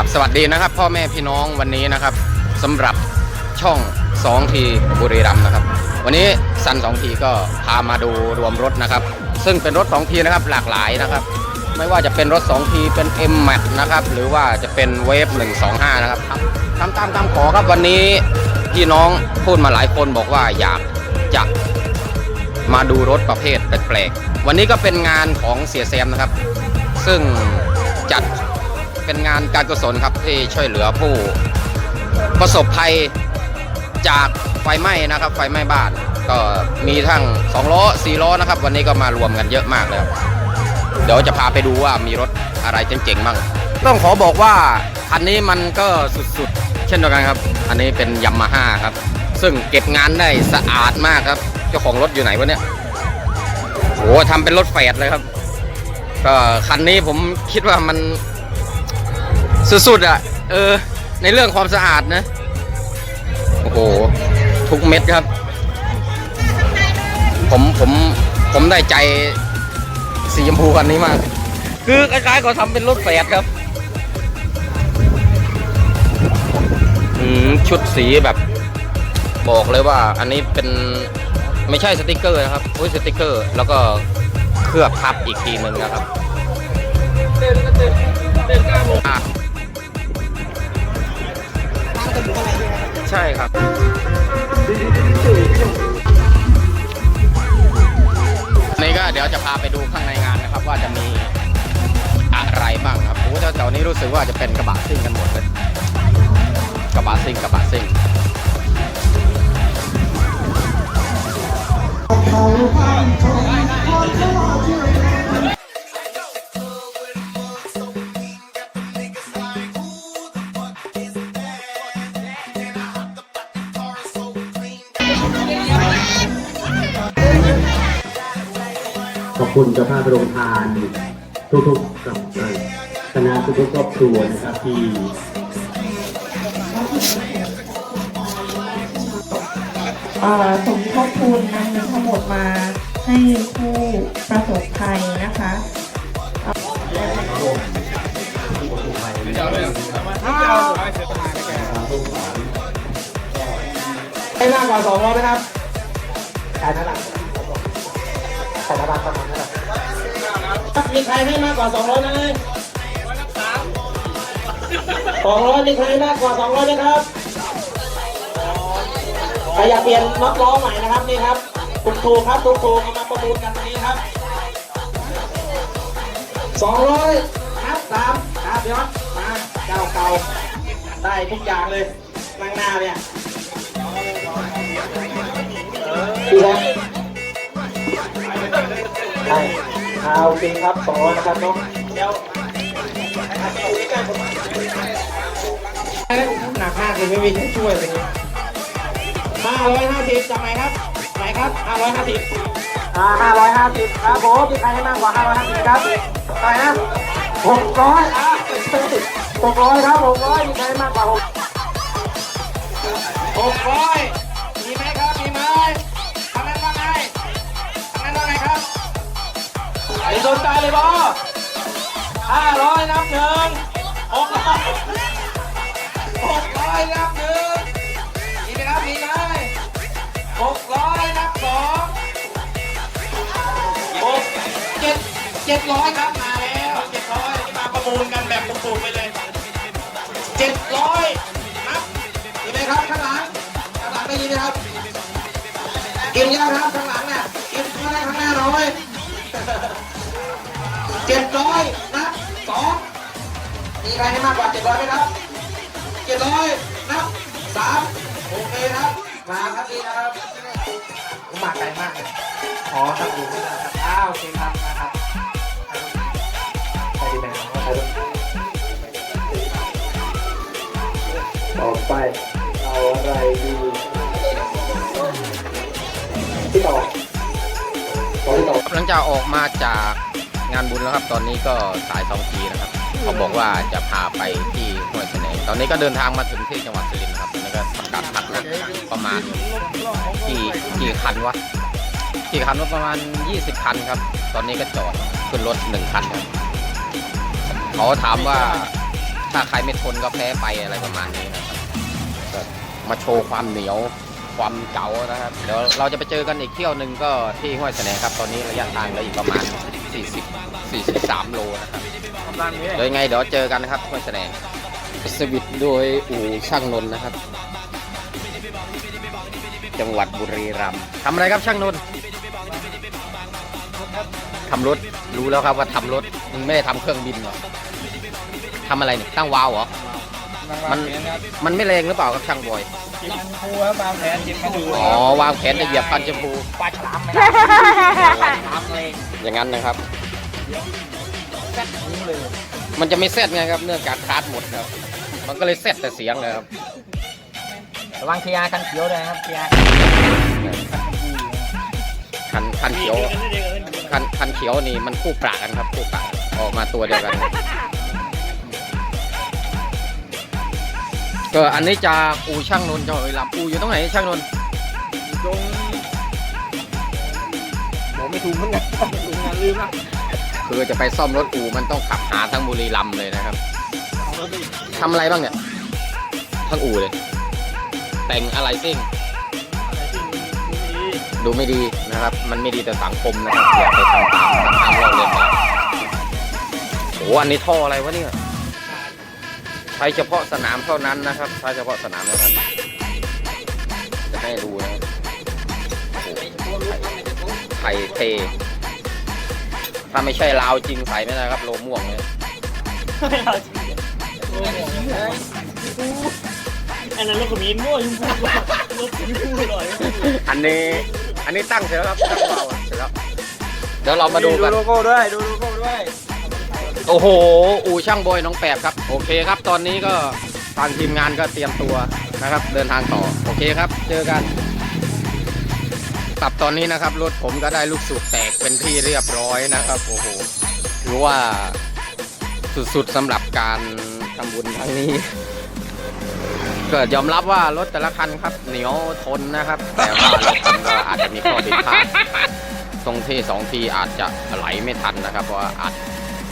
ราบสวัสดีนะครับพ่อแม่พี่น้องวันนี้นะครับสำหรับช่อง2ทีบุรีรัมย์นะครับ วันนี้ซัน2ทีก็พามาดูรวมรถนะครับ ซึ่งเป็นรถ2ทีนะครับหลากหลายนะครับ ไม่ว่าจะเป็นรถ2ทีเป็น M m a x นะครับหรือว่าจะเป็นเวฟ125 นะครับทำตามคำขอครับวันนี้พี่น้องพูดมาหลายคนบอกว่าอยากจะมาดูรถประเภทแปลกๆวันนี้ก็เป็นงานของเสียแซมนะครับ ซึ่งจัด เป็นงานการกุศลครับที่ช่วยเหลือผู้ประสบภัยจากไฟไหม้นะครับ ไฟไหม้บ้าน ก็มีทั้ง2ล้อ4ล้อนะครับ วันนี้ก็มารวมกันเยอะมากเลยครับเดี๋ยวจะพาไปดูว่ามีรถอะไรเจ๋งๆบ้างต้องขอบอกว่าคันนี้มันก็สุดๆ เช่นเดียวกันครับ อันนี้เป็นยัมมาฮ่าครับ ซึ่งเก็บงานได้สะอาดมากครับ เจ้าของรถอยู่ไหนวะเนี่ยโหทำเป็นรถแฝดเลยครับ ก็คันนี้ผมคิดว่ามัน สุดๆอะ เออ ในเรื่องความสะอาดนะ โอ้โห ทุกเม็ดครับ ผมผมผมได้ใจสีชมพูคันนี้มาก คือคล้ายๆเขาทำเป็นรถแฝดครับ อืม ชุดสีแบบ บอกเลยว่า อันนี้เป็นไม่ใช่สติกเกอร์นะครับอุ้ยสติกเกอร์ แล้วก็เคลือบทับอีกทีหนึ่งนะครับ ใช่ครับ คุณเจ้าภาพโรงทาน ทุกๆกับคณะทุกๆครอบครัวนะครับที่เอ่อสมทบทุนนำเงินทั้งหมดมาให้ผู้ประสบภัยนะคะให้มากกว่าสองร้อยไหมครับขายเท่าไหร่ขายเท่าไหร่ประมาณเท่าไหร่มีใครให้มากกว่าสองร้อยไหมสองร้อยมีใครมากกว่าสองร้อยไหมครับใครอยากเปลี่ยนน็อตล้อใหม่นะครับนี่ครับถูกถูครับถูกถูเอามาประมูลกันวันนี้ครับสองร้อยครับสามครับยอดมาเจ้าเก่าได้ทุกอย่างเลยนั่งหน้าเนี่ยดีนะใช่เอาโอเคครับสองร้อยนะครับน้องเดี๋ยวหนักมากเลยไม่มีที่ช่วยเลยห้าร้อยห้าสิบจำไหมครับไหนครับห้าร้อยห้าสิบอ่าห้าร้อยห้าสิบครับผมมีใครให้มากกว่าห้าร้อยห้าสิบครับไหร่นะหกร้อยอะหกร้อยครับหกร้อยมีใครให้มากกว่าหกหกร้อย นใจเลยบอห้าร้อยนับหนึ่งหกร้อยหกร้อยนับหนึ่งมีไหมครับมีไหมหกร้อยนับสองหกเจ็ดเจ็ดร้อยครับมาแล้วเจ็ดร้อยที่มาประมูลกันแบบถูกๆไปเลยเจ็ดร้อยนับมีไหมครับข้างหลังข้างหลังได้ยินไหมครับกินยังครับข้างหลังเนี่ยกินข้างหน้าข้างหน้าน้อย เจ็ดร้อยนับสองมีใครให้มากกว่าเจ็ดร้อยไหมครับเจ็ดร้อยนับสามโอเคครับ มาครับนี่นะครับหมาไกลมากเลยขอครับดูไม่ได้ครับอ้าวโอเคครับนะครับใครดีไหมครับใครดีต่อไปเอาอะไรดีพี่ต่อขอพี่ต่อหลังจากออกมาจาก งานบุญแล้วครับ ตอนนี้ก็สายสองทีนะครับ เขาบอกว่าจะพาไปที่ห้วยเสน่ห์ตอนนี้ก็เดินทางมาถึงที่จังหวัดสุรินทร์ครับตอนนี้ก็ทำการพักแล้วประมาณกี่กี่คันวะกี่คันวะประมาณ 20 คันครับ ตอนนี้ก็จอดขึ้นรถหนึ่งคันครับเขาถามว่าถ้าใครไม่ทนก็แพ้ไปอะไรประมาณนี้นะครับมาโชว์ความเหนียวความเก๋านะครับ เดี๋ยวเราจะไปเจอกันอีกเที่ยวหนึ่งก็ที่ห้วยแสนครับ ตอนนี้ระยะทางเหลืออีกประมาณ 40 43 โลนะครับบ้านนี้เดี๋ยวยังไงเดี๋ยวเจอกันนะครับห้วยแสนสวิตโดยอู่ช่างนนท์นะครับ จังหวัดบุรีรัมย์ทำอะไรครับช่างนนท์ทำรถรู้แล้วครับว่าทำรถมึงไม่ได้ทำเครื่องบินเหรอทำอะไรเนี่ยตั้งวาล์วเหรอมันมันไม่แรงหรือเปล่าครับช่างบอยกินครูครับบางแผนกินมาดูอ๋อวางแผนจะเหยียบพันชมพูปลาฉลามไม่ได้ปลาฉลามเลย อย่างนั้นนะครับแซ่บหูเลยมันจะไม่เซตไงครับ เนื่องจากคาร์ดหมดครับ มันก็เลยเซตแต่เสียงเลยครับระวังเทียร์คันเขียวเลยครับเทียร์คันคันเขียวคันคันเขียวนี่มันคู่ปรากันครับคู่ปราออกมาตัวเดียวกัน ก็อันนี้จากอู่ช่างนนท์จังหวัดบุรีรัมย์อู่อยู่ตรงไหนช่างนนท์ ตรงบอกไม่ถูกเหมือนกันถูกงานลืมอะคือจะไปซ่อมรถอู่มันต้องขับหาทั้งบุรีรัมย์เลยนะครับเอารถไปทำอะไรบ้างเนี่ยทั้งอู่เลย แต่งอะไรซิ่ง อะไรที่มีมีดูไม่ดีนะครับ มันไม่ดีต่อสังคมนะครับอย่าไปทำตามทำตามเราเรียนแบบโอ้อันนี้ท่ออะไรวะเนี่ย ใช้เฉพาะสนามเท่านั้นนะครับ ใช้เฉพาะสนามเท่านั้น จะให้ดูนะโอ้โห ไทยเท ถ้าไม่ใช่ลาวจริงใส่ไม่ได้ครับโลม่วงเนี่ยไม่เอาจริงโอ้โหอันนั้นรถขมิ้นมั่วยุ่งพูดว่ารถขมิ้นพูดเลยอันนี้อันนี้ตั้งเสร็จแล้วครับตั้งเบาเสร็จแล้วเดี๋ยวเรามาดูกันโลโก้ด้วยดูโลโก้ด้วย โอ้โห อู่ช่างบอยน้องแปบครับ โอเคครับ ตอนนี้ก็ทางทีมงานก็เตรียมตัวนะครับ เดินทางต่อ โอเคครับ เจอกัน กับตอนนี้นะครับ รถผมก็ได้ลูกสูบแตกเป็นที่เรียบร้อยนะครับโอ้โหถือว่าสุดๆสำหรับการทำบุญครั้งนี้ก็ยอมรับว่ารถแต่ละคันครับ เหนียวทนนะครับ แต่ว่ารถผมก็อาจจะมีข้อผิดพลาดตรงที่สองทีอาจจะไหลไม่ทันนะครับ เพราะว่าอัด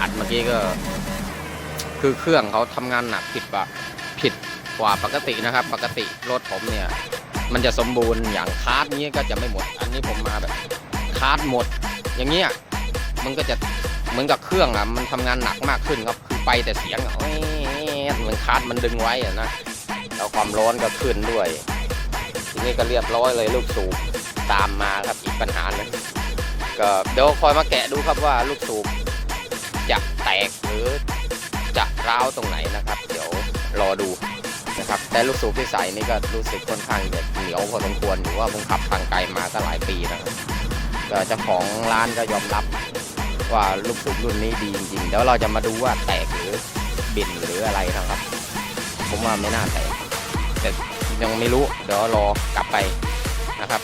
อัดเมื่อกี้ก็ คือเครื่องเขาทำงานหนักผิดปะผิดกว่าปกตินะครับ ปกติรถผมเนี่ย มันจะสมบูรณ์อย่างคาร์ดนี้ก็จะไม่หมด อันนี้ผมมาแบบคาร์ดหมด อย่างเงี้ยมันก็จะเหมือนกับเครื่องอะมันทำงานหนักมากขึ้นครับคือไปแต่เสียงอะเหมือนคาร์ดมันดึงไว้อะนะแล้วความร้อนก็ขึ้นด้วย ทีนี้ก็เรียบร้อยเลยลูกสูบตามมาครับอีกปัญหาหนึงก็เดี๋ยวคอยมาแกะดูครับว่าลูกสูบจะแตกหรือจะร้าวตรงไหนนะครับ เดี๋ยวรอดู นะครับ แต่ลูกสูบที่ใส่นี่ก็รู้สึกค่อนข้างจะเหนียวพอสมควรอยู่ว่าผมขับทางไกลมาก็หลายปีนะครับก็เจ้าของร้านก็ยอมรับว่าลูกสูบรุ่นนี้ดีจริงๆเดี๋ยวเราจะมาดูว่าแตกหรือบินหรืออะไรนะครับ ผมว่าไม่น่าแตกแต่ยังไม่รู้เดี๋ยวรอกลับไปนะครับ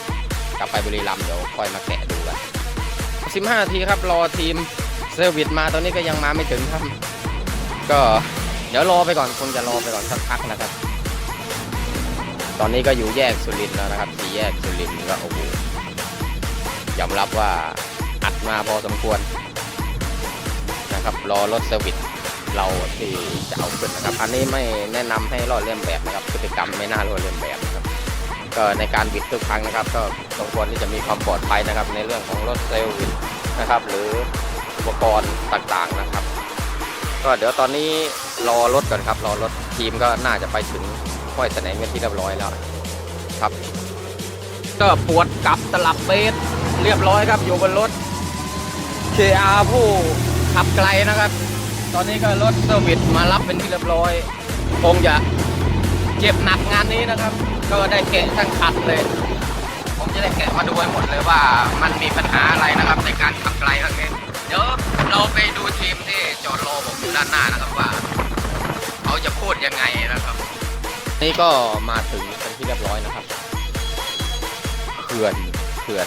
กลับไปบุรีรัมย์เดี๋ยวค่อยมาแกะดูกัน15นาทีครับรอทีมเซอร์วิสมาตอนนี้ก็ยังมาไม่ถึงครับ ก็เดี๋ยวรอไปก่อนคงจะรอไปก่อนสักพักนะครับ ตอนนี้ก็อยู่แยกสุรินทร์แล้วนะครับสี่แยกสุรินทร์ก็โอ้โหยอมรับว่าอัดมาพอสมควรนะครับรอรถเซอร์วิสเราที่จะเอาขึ้นนะครับ อันนี้ไม่แนะนำให้ลอกเลียนแบบนะครับพฤติกรรมไม่น่าลอกเลียนแบบนะครับก็ในการบิดทุกครั้งนะครับ ก็สมควรที่จะมีความปลอดภัยนะครับ ในเรื่องของรถเซลล์วิดนะครับ หรืออุปกรณ์ต่างๆนะครับ ก็เดี๋ยวตอนนี้รอรถก่อนครับ รอรถทีมก็น่าจะไปถึง ห้วยแสนเป็นที่เรียบร้อยแล้วครับก็ปวดกลับตลับเบสเรียบร้อยครับอยู่บนรถ KR ผู้ขับไกลนะครับ ตอนนี้ก็รถเซอร์วิสมารับเป็นที่เรียบร้อย คงจะเจ็บหนักงานนี้นะครับ ก็ได้แกะทั้งคันเลยผมจะได้แกะมาดูให้หมดเลยว่ามันมีปัญหาอะไรนะครับ ในการขับไกลครั้งนี้เดี๋ยวเราไปดูทีมที่จอดรอผมอยู่ด้านหน้านะครับว่า เขาจะพูดยังไง นะครับนี่ก็มาถึงเป็นที่เรียบร้อยนะครับเขื่อนเขื่อน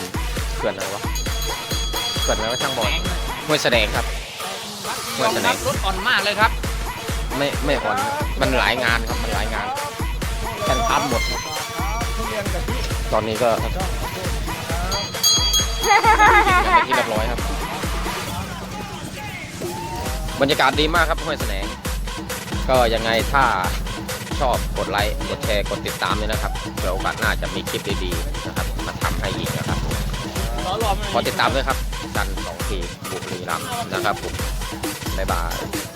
เขื่อนอะไรวะเขื่อนอะไรวะช่างบอลห้วยแสดงครับยอมรับรถอ่อนมากเลยครับ ไม่ไม่อ่อนครับมันหลายงานครับมันหลายงานแข่งขันหมดครับตอนนี้ก็เป็นที่เรียบร้อยครับ บรรยากาศดีมากครับห้วยแสนงก็ยังไงถ้า ชอบกดไลค์กดแชร์กดติดตามด้วยนะครับเผื่อโอกาสหน้าจะมีคลิปดีๆนะครับมาทำให้อีกนะครับขอติดตามด้วยครับดันสองทีบุรีรัมย์นะครับผมบ๊ายบาย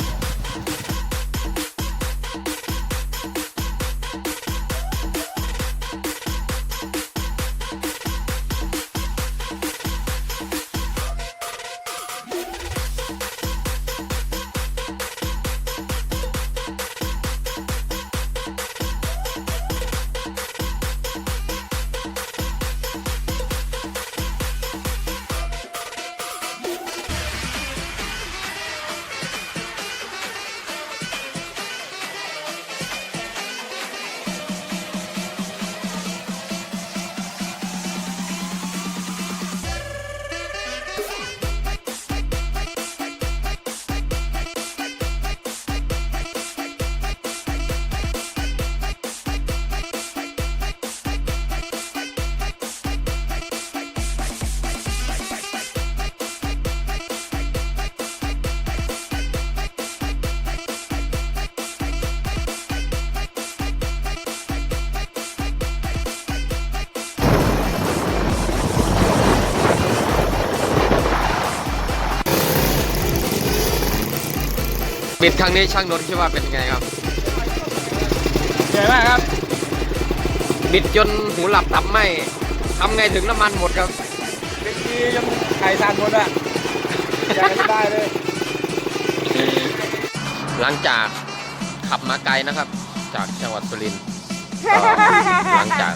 บิดครั้งนี้ช่างนนท์คิดว่าเป็นไงครับเหนื่อยมากครับ บิดจนหูหลับตับไหมทำไงถึงน้ำมันหมดครับเด็กดียังไข่ซันหมดอะอยากจะได้เลย หลังจากขับมาไกลนะครับ จากจังหวัดสุรินทร์ก็หลังจาก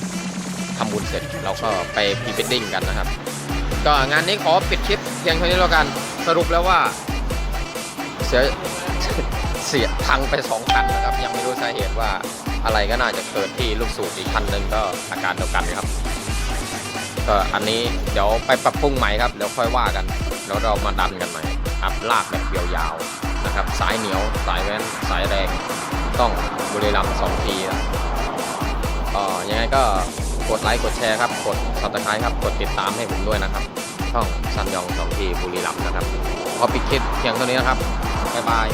ทำบุญเสร็จเราก็ไปพรีเวดดิ้งกันนะครับ ก็งานนี้ขอปิดคลิปเพียงเท่านี้แล้วกันสรุปแล้วว่าเสีย เสียพังไปสองคันนะครับ ยังไม่รู้สาเหตุว่าอะไรก็น่าจะเกิดที่ลูกสูบอีกคันหนึ่งก็อาการเดียวกันครับก็อันนี้เดี๋ยวไปปรับปรุงใหม่ครับเดี๋ยวค่อยว่ากันเดี๋ยวเรามาดันกันใหม่ครับลากแบบยาวๆนะครับ สายเหนียวสายแว้นสายแรงต้องบุรีรัมย์สองทีนะก็ยังไงก็กดไลค์กดแชร์ครับ กด subscribe ครับ กดติดตามให้ผมด้วยนะครับ ช่องซันยองสองทีบุรีรัมย์นะครับพอปิดคลิปเพียงเท่านี้นะครับ บ๊ายบาย